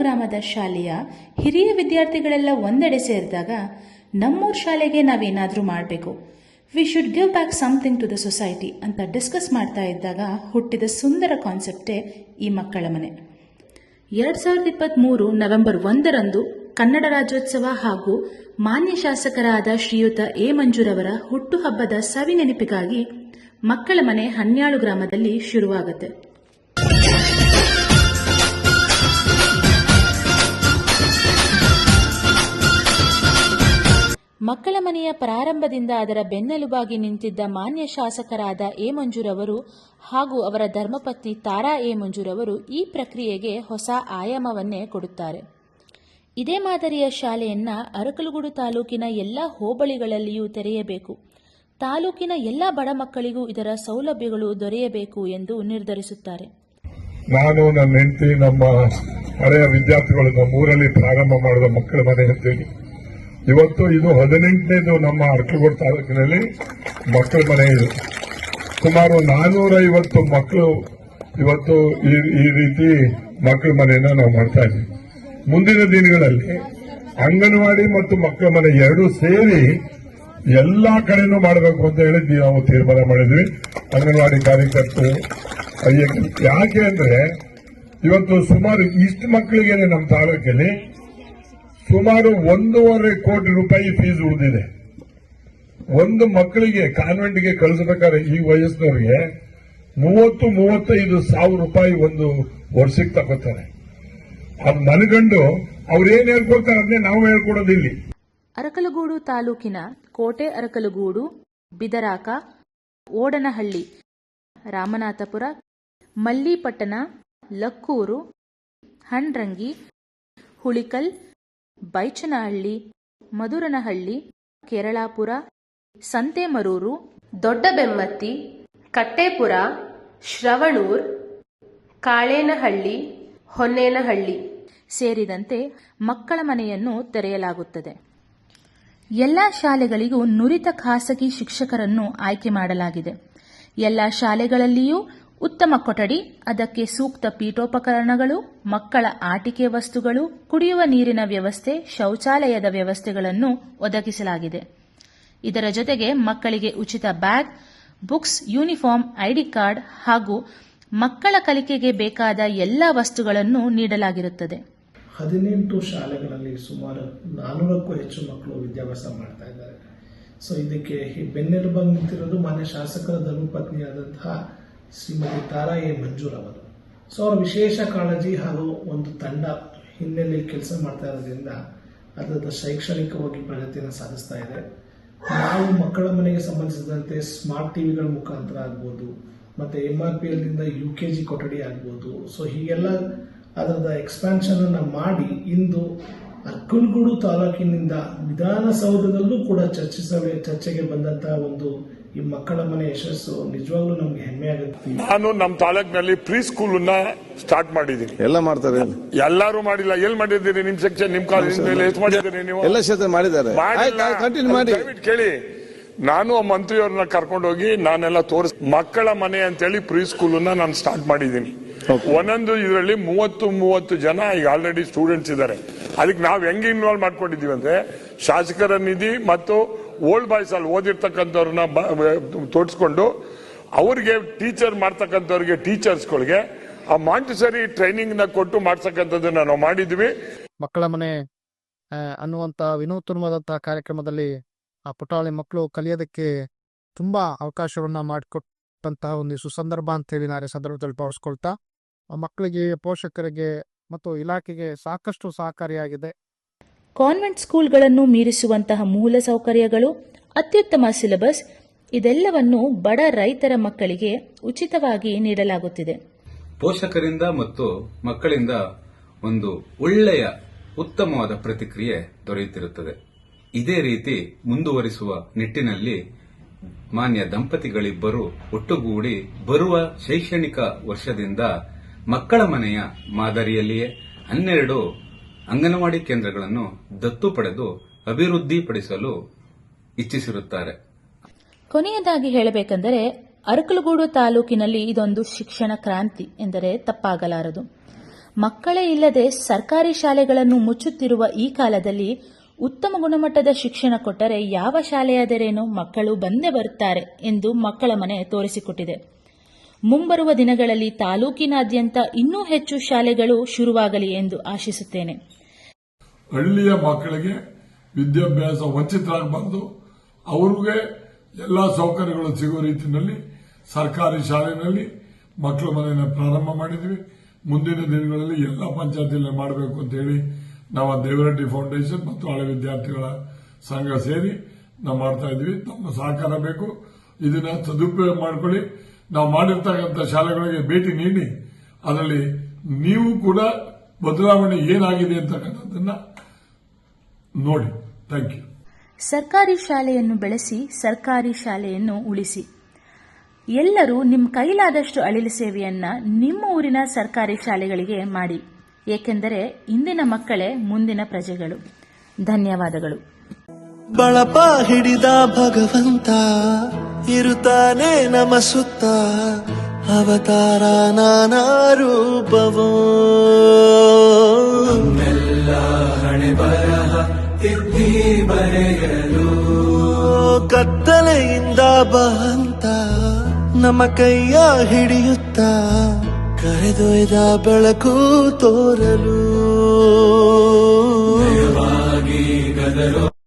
ಗ್ರಾಮದ ಶಾಲೆಯ ಹಿರಿಯ ವಿದ್ಯಾರ್ಥಿಗಳೆಲ್ಲ ಒಂದೆಡೆ ಸೇರಿದಾಗ ನಮ್ಮೂರ ಶಾಲೆಗೆ ನಾವೇನಾದರೂ ಮಾಡಬೇಕು. We should give back something to the society ಅಂತ ಡಿಸ್ಕಸ್ ಮಾಡ್ತಾ ಇದ್ದಾಗ ಹುಟ್ಟಿದ ಸುಂದರ ಕಾನ್ಸೆಪ್ಟೇ ಈ ಮಕ್ಕಳ ಮನೆ. ಎರಡ್ ಸಾವಿರದ ಇಪ್ಪತ್ತ್ಮೂರು ನವೆಂಬರ್ ಒಂದರಂದು ಕನ್ನಡ ರಾಜ್ಯೋತ್ಸವ ಹಾಗೂ ಮಾನ್ಯ ಶಾಸಕರಾದ ಶ್ರೀಯುತ ಎ ಮಂಜುರವರ ಹುಟ್ಟುಹಬ್ಬದ ಸವಿ ನೆನಪಿಗಾಗಿ ಮಕ್ಕಳ ಮನೆ ಹನ್ಯಾಳು ಗ್ರಾಮದಲ್ಲಿ ಶುರುವಾಗುತ್ತೆ. ಮಕ್ಕಳ ಮನೆಯ ಪ್ರಾರಂಭದಿಂದ ಅದರ ಬೆನ್ನೆಲುಬಾಗಿ ನಿಂತಿದ್ದ ಮಾನ್ಯ ಶಾಸಕರಾದ ಎ ಮಂಜೂರವರು ಹಾಗೂ ಅವರ ಧರ್ಮಪತ್ನಿ ತಾರಾ ಎ ಮಂಜೂರವರು ಈ ಪ್ರಕ್ರಿಯೆಗೆ ಹೊಸ ಆಯಾಮವನ್ನೇ ಕೊಡುತ್ತಾರೆ. ಇದೇ ಮಾದರಿಯ ಶಾಲೆಯನ್ನ ಅರಕಲಗೂಡು ತಾಲೂಕಿನ ಎಲ್ಲ ಹೋಬಳಿಗಳಲ್ಲಿಯೂ ತೆರೆಯಬೇಕು. ತಾಲೂಕಿನ ಎಲ್ಲ ಬಡ ಮಕ್ಕಳಿಗೂ ಇದರ ಸೌಲಭ್ಯಗಳು ದೊರೆಯಬೇಕು ಎಂದು ನಿರ್ಧರಿಸುತ್ತಾರೆ. ನಾನು ನನ್ನ ಹೆಂಡತಿ, ನಮ್ಮ ಹಳೆಯ ವಿದ್ಯಾರ್ಥಿಗಳು ನಮ್ಮ ಊರಲ್ಲಿ ಪ್ರಾರಂಭ ಮಾಡಿದ ಮಕ್ಕಳ ಮನೆ ಅಂತೇಳಿ ಇವತ್ತು ಇದು ಹದಿನೆಂಟನೇದು ನಮ್ಮ ಅರ್ಕಗೋಡ್ ತಾಲೂಕಿನಲ್ಲಿ ಮಕ್ಕಳ ಮನೆ ಇದೆ. ಸುಮಾರು ನಾನೂರ ಐವತ್ತು ಮಕ್ಕಳು ಇವತ್ತು ಈ ರೀತಿ ಮಕ್ಕಳ ಮನೆಯನ್ನ ನಾವು ಮಾಡ್ತಾ ಇದ್ದೀವಿ. ಮುಂದಿನ ದಿನಗಳಲ್ಲಿ ಅಂಗನವಾಡಿ ಮತ್ತು ಮಕ್ಕಳ ಮನೆ ಎರಡೂ ಸೇರಿ ಎಲ್ಲಾ ಕಡೆನೂ ಮಾಡಬೇಕು ಅಂತ ಹೇಳಿ ನಾವು ತೀರ್ಮಾನ ಮಾಡಿದ್ವಿ ಅಂಗನವಾಡಿ ಕಾರ್ಯಕರ್ತರು ಯಾಕೆ ಅಂದ್ರೆ ಇವತ್ತು ಸುಮಾರು ಇಷ್ಟು ಮಕ್ಕಳಿಗೆ ನಮ್ಮ ತಾಲೂಕಲ್ಲಿ ಸುಮಾರು ಒಂದೂವರೆ ಕೋಟಿ ರೂಪಾಯಿ ಫೀಸ್ ಉಳಿದಿದೆ. ಒಂದು ಮಕ್ಕಳಿಗೆ ಕಾನ್ವೆಂಟ್ಗೆ ಕಳಿಸಬೇಕಾದ್ರೆ ಈ ವಯಸ್ಸಿನವರಿಗೆ ಮೂವತ್ತು, ಮೂವತ್ತೈದು ಸಾವಿರ ರೂಪಾಯಿ ಒಂದು ವರ್ಷಕ್ಕೆ ತಗೋತಾರೆ. ಅದು ಮನಗಂಡು ಅವ್ರೇನ್ ಹೇಳ್ಕೊಡ್ತಾರೆ ಅದನ್ನೇ ನಾವು ಹೇಳ್ಕೊಡೋದಿಲ್ಲಿ. ಅರಕಲಗೂಡು ತಾಲೂಕಿನ ಕೋಟೆ ಅರಕಲಗೂಡು, ಬಿದರಾಕ, ಓಡನಹಳ್ಳಿ, ರಾಮನಾಥಪುರ, ಮಲ್ಲಿಪಟ್ಟಣ, ಲಕ್ಕೂರು, ಹಣ್ರಂಗಿ, ಹುಳಿಕಲ್ ಬೈಚನಹಳ್ಳಿ, ಮಧುರನಹಳ್ಳಿ, ಕೇರಳಾಪುರ, ಸಂತೆಮರೂರು ದೊಡ್ಡಬೆಮ್ಮತ್ತಿ ಕಟ್ಟೇಪುರ, ಶ್ರವಣೂರ್, ಕಾಳೇನಹಳ್ಳಿ, ಹೊನ್ನೇನಹಳ್ಳಿ ಸೇರಿದಂತೆ ಮಕ್ಕಳ ಮನೆಯನ್ನು ತೆರೆಯಲಾಗುತ್ತದೆ. ಎಲ್ಲ ಶಾಲೆಗಳಿಗೂ ನುರಿತ ಖಾಸಗಿ ಶಿಕ್ಷಕರನ್ನು ಆಯ್ಕೆ ಮಾಡಲಾಗಿದೆ. ಎಲ್ಲ ಶಾಲೆಗಳಲ್ಲಿಯೂ ಉತ್ತಮ ಕೊಠಡಿ, ಅದಕ್ಕೆ ಸೂಕ್ತ ಪೀಠೋಪಕರಣಗಳು, ಮಕ್ಕಳ ಆಟಿಕೆ ವಸ್ತುಗಳು, ಕುಡಿಯುವ ನೀರಿನ ವ್ಯವಸ್ಥೆ, ಶೌಚಾಲಯದ ವ್ಯವಸ್ಥೆಗಳನ್ನು ಒದಗಿಸಲಾಗಿದೆ. ಇದರ ಜೊತೆಗೆ ಮಕ್ಕಳಿಗೆ ಉಚಿತ bag, books, uniform, ID card ಹಾಗೂ ಮಕ್ಕಳ ಕಲಿಕೆಗೆ ಬೇಕಾದ ಎಲ್ಲ ವಸ್ತುಗಳನ್ನು ನೀಡಲಾಗಿರುತ್ತದೆ. ಹದಿನೆಂಟು ಶಾಲೆಗಳಲ್ಲಿ ಸುಮಾರು ನಾನ್ನೂರಕ್ಕೂ ಹೆಚ್ಚು ಮಕ್ಕಳು ವಿದ್ಯಾಭ್ಯಾಸ ಮಾಡ್ತಾ ಇದ್ದಾರೆ. ಸೊ ಇದಕ್ಕೆ ಬೆನ್ನೆಲುಬಾಗಿ ನಿಂತಿರೋದು ಮಾನ್ಯ ಶಾಸಕರ ಧರ್ಮಪತ್ನಿಯಾದಂತಹ ಶ್ರೀಮತಿ ತಾರಾ ಎ ಮಂಜೂರ್ ಅವರು. ಸೊ ಅವರ ವಿಶೇಷ ಕಾಳಜಿ ಹಾಗೂ ಒಂದು ತಂಡ ಹಿನ್ನೆಲೆ ಕೆಲಸ ಮಾಡ್ತಾ ಇರೋದ್ರಿಂದ ಅದರ ಶೈಕ್ಷಣಿಕವಾಗಿ ಪ್ರಗತಿಯನ್ನು ಸಾಧಿಸ್ತಾ ಇದೆ. ನಾವು ಮಕ್ಕಳ ಮನೆಗೆ ಸಂಬಂಧಿಸಿದಂತೆ ಸ್ಮಾರ್ಟ್ ಟಿವಿಗಳ ಮುಖಾಂತರ ಆಗ್ಬೋದು, ಮತ್ತೆ ಎಂ ಆರ್ ಪಿ ಎಲ್ನಿಂದ ಯು ಕೆ ಜಿ ಕೊಠಡಿ ಆಗ್ಬೋದು. ಸೊ ಹೀಗೆಲ್ಲ ಅದರದ ಎಕ್ಸ್ಪಾನ್ಷನ್ ಅನ್ನ ಮಾಡಿ ಇಂದು ಅರ್ಕಲ್ಗೂಡು ತಾಲೂಕಿನಿಂದ ವಿಧಾನಸೌಧದಲ್ಲೂ ಕೂಡ ಚರ್ಚಿಸವೇ, ಚರ್ಚೆಗೆ ಬಂದಂತಹ ಒಂದು ಈ ಮಕ್ಕಳ ಮನೆ ಯಶಸ್ಸು ನಿಜವಾಗ್ಲೂ ನಮ್ಗೆ ಹೆಮ್ಮೆ ಆಗುತ್ತೆ. ನಾನು ನಮ್ಮ ತಾಲೂಕಿನಲ್ಲಿ ಪ್ರೀ ಸ್ಕೂಲ್ ಸ್ಟಾರ್ಟ್ ಮಾಡಿದ್ದೀನಿ. ಎಲ್ಲ ಮಾಡ್ತಾರೆ ಎಲ್ಲಾರು ಮಾಡಿಲ್ಲ. ಎಲ್ಲಿ ಮಾಡಿದ್ದೀರಿ? ನಿಮ್ ಸೆಕ್ಷನ್ ನಿಮ್ ಕಾಲೇಜ್ ಮೇಲೆ ಎಷ್ಟು ಮಾಡಿದ್ದೀರಿ ನೀವು? ಎಲ್ಲ ಕ್ಷೇತ್ರ ಮಾಡಿದ್ದಾರೆ. ಮಾಡಿಲ್ಲ. ಕಂಟಿನ್ಯೂ ಮಾಡಿ. ದಯವಿಟ್ಟು ಕೇಳಿ. ನಾನು ಆ ಮಂತ್ರಿಯವ್ರನ್ನ ಕರ್ಕೊಂಡೋಗಿ ನಾನೆಲ್ಲ ತೋರಿಸ್ ಮಕ್ಕಳ ಮನೆ ಅಂತೇಳಿ ಪ್ರೀ ಸ್ಕೂಲ್ ನಾನು ಸ್ಟಾರ್ಟ್ ಮಾಡಿದ್ದೀನಿ. ಒಂದೊಂದು ಇದರಲ್ಲಿ ಮೂವತ್ತು ಮೂವತ್ತು ಜನ ಈಗ ಆಲ್ರೆಡಿ ಸ್ಟೂಡೆಂಟ್ಸ್ ಇದ್ದಾರೆ. ಅದಕ್ಕೆ ನಾವು ಹೆಂಗೆ ಇನ್ವಾಲ್ವ್ ಮಾಡ್ಕೊಂಡಿದೀವಿ ಅಂದ್ರೆ ಶಾಸಕರ ನಿಧಿ ಮತ್ತು ಓಲ್ಡ್ ಬಾಯ್ಸ್ ಅಲ್ಲಿ ಓದಿರ್ತಕ್ಕಂಥವ್ರನ್ನ ತೋರಿಸ್ಕೊಂಡು ಅವ್ರಿಗೆ ಟೀಚರ್ ಮಾಡ್ತಕ್ಕಂಥವ್ರಿಗೆ ಟೀಚರ್ಸ್ಗಳಿಗೆ ಆ ಮಾಂಟಿಸರಿ ಟ್ರೈನಿಂಗ್ನ ಕೊಟ್ಟು ಮಾಡ್ತಕ್ಕಂಥದ್ದನ್ನ ನಾವು ಮಾಡಿದ್ವಿ. ಮಕ್ಕಳ ಮನೆ ಅನ್ನುವಂತ ವಿನೂತನವಾದಂತಹ ಕಾರ್ಯಕ್ರಮದಲ್ಲಿ ಆ ಪುಟಾಳಿ ಮಕ್ಕಳು ಕಲಿಯೋದಕ್ಕೆ ತುಂಬಾ ಅವಕಾಶವನ್ನ ಮಾಡಿಕೊಟ್ಟಂತಹ ಒಂದು ಸುಸಂದರ್ಭ ಅಂತ ಹೇಳಿ ಈ ಸಂದರ್ಭದಲ್ಲಿ ಭಾವಿಸ್ಕೊಳ್ತಾ ಮಕ್ಕಳಿಗೆ, ಪೋಷಕರಿಗೆ ಮತ್ತು ಇಲಾಖೆಗೆ ಸಾಕಷ್ಟು ಸಹಕಾರಿಯಾಗಿದೆ. ಕಾನ್ವೆಂಟ್ ಸ್ಕೂಲ್ಗಳನ್ನು ಮೀರಿಸುವಂತಹ ಮೂಲ ಸೌಕರ್ಯಗಳು, ಅತ್ಯುತ್ತಮ ಸಿಲೆಬಸ್, ಇದೆಲ್ಲವನ್ನು ಬಡ ರೈತರ ಮಕ್ಕಳಿಗೆ ಉಚಿತವಾಗಿ ನೀಡಲಾಗುತ್ತಿದೆ. ಪೋಷಕರಿಂದ ಮತ್ತು ಮಕ್ಕಳಿಂದ ಒಂದು ಒಳ್ಳೆಯ, ಉತ್ತಮವಾದ ಪ್ರತಿಕ್ರಿಯೆ ದೊರೆಯುತ್ತಿರುತ್ತದೆ. ಇದೇ ರೀತಿ ಮುಂದುವರಿಸುವ ನಿಟ್ಟಿನಲ್ಲಿ ಮಾನ್ಯ ದಂಪತಿಗಳಿಬ್ಬರು ಒಟ್ಟುಗೂಡಿ ಬರುವ ಶೈಕ್ಷಣಿಕ ವರ್ಷದಿಂದ ಮಕ್ಕಳ ಮನೆಯ ಮಾದರಿಯಲ್ಲಿಯೇ ಹನ್ನೆರಡು ಅಂಗನವಾಡಿ ಕೇಂದ್ರಗಳನ್ನು ದತ್ತು ಪಡೆದು ಅಭಿವೃದ್ಧಿಪಡಿಸಲು ಇಚ್ಛಿಸಿರುತ್ತಾರೆ. ಕೊನೆಯದಾಗಿ ಹೇಳಬೇಕೆಂದರೆ, ಅರಕಲಗೂಡು ತಾಲೂಕಿನಲ್ಲಿ ಇದೊಂದು ಶಿಕ್ಷಣ ಕ್ರಾಂತಿ ಎಂದರೆ ತಪ್ಪಾಗಲಾರದು. ಮಕ್ಕಳೇ ಇಲ್ಲದೆ ಸರ್ಕಾರಿ ಶಾಲೆಗಳನ್ನು ಮುಚ್ಚುತ್ತಿರುವ ಈ ಕಾಲದಲ್ಲಿ ಉತ್ತಮ ಗುಣಮಟ್ಟದ ಶಿಕ್ಷಣ ಕೊಟ್ಟರೆ ಯಾವ ಶಾಲೆಯಾದರೇನು ಮಕ್ಕಳು ಬಂದೇ ಬರುತ್ತಾರೆ ಎಂದು ಮಕ್ಕಳ ಮನೆ ತೋರಿಸಿಕೊಟ್ಟಿದೆ. ಮುಂಬರುವ ದಿನಗಳಲ್ಲಿ ತಾಲೂಕಿನಾದ್ಯಂತ ಇನ್ನೂ ಹೆಚ್ಚು ಶಾಲೆಗಳು ಶುರುವಾಗಲಿ ಎಂದು ಆಶಿಸುತ್ತೇನೆ. ಹಳ್ಳಿಯ ಮಕ್ಕಳಿಗೆ ವಿದ್ಯಾಭ್ಯಾಸ ವಂಚಿತರಾಗಬಾರ್ದು ಅವ್ರಿಗೆ ಎಲ್ಲ ಸೌಕರ್ಯಗಳು ಸಿಗೋ ರೀತಿಯಲ್ಲಿ ಸರ್ಕಾರಿ ಶಾಲೆಯಲ್ಲಿ ಮಕ್ಕಳ ಮನೆಯನ್ನು ಪ್ರಾರಂಭ ಮಾಡಿದ್ವಿ. ಮುಂದಿನ ದಿನಗಳಲ್ಲಿ ಎಲ್ಲ ಪಂಚಾಯತಿಯಲ್ಲಿ ಮಾಡಬೇಕು ಅಂತ ಹೇಳಿ ನಾವು ದೇವರೆಡ್ಡಿ ಫೌಂಡೇಶನ್ ಮತ್ತು ಹಳೆ ವಿದ್ಯಾರ್ಥಿಗಳ ಸಂಘ ಸೇರಿ ನಾವು ಮಾಡ್ತಾ ಇದ್ವಿ. ತಮ್ಮ ಸಹಕಾರ ಬೇಕು. ಇದನ್ನ ಸದುಪಯೋಗ ಮಾಡ್ಕೊಳ್ಳಿ. ನಾವು ಮಾಡಿರ್ತಕ್ಕಂಥ ಶಾಲೆಗಳಿಗೆ ಭೇಟಿ ನೀಡಿ. ಅದರಲ್ಲಿ ನೀವು ಕೂಡ ಬದಲಾವಣೆ ಏನಾಗಿದೆ ಅಂತಕ್ಕಂಥದ್ದನ್ನ ನೋಡಿ ಥ್ಯಾಂಕ್ ಯು ಸರ್ಕಾರಿ ಶಾಲೆಯನ್ನು ಬೆಳೆಸಿ ಸರ್ಕಾರಿ ಶಾಲೆಯನ್ನು ಉಳಿಸಿ. ಎಲ್ಲರೂ ನಿಮ್ಮ ಕೈಲಾದಷ್ಟು ಅಳಿಲು ಸೇವೆಯನ್ನ ನಿಮ್ಮ ಊರಿನ ಸರ್ಕಾರಿ ಶಾಲೆಗಳಿಗೆ ಮಾಡಿ. ಏಕೆಂದರೆ ಇಂದಿನ ಮಕ್ಕಳೇ ಮುಂದಿನ ಪ್ರಜೆಗಳು. ಧನ್ಯವಾದಗಳು. ಬಳಪ ಹಿಡಿದ ಭಗವಂತ ಇರುತ್ತಾನೆ ನಮ ಸುತ್ತ. ಅವತಾರ ನಾನಾ ರೂಪವೋ. ಹಣೆ ತಿದ್ದಿ ಬರೆಯಲು. ಕತ್ತಲೆಯಿಂದ ಬಹಂತ ನಮ್ಮ ಕೈಯ ಹಿಡಿಯುತ್ತ ಕರೆದೊಯ್ದ ಬೆಳಕು ತೋರಲು. ಗದರೋ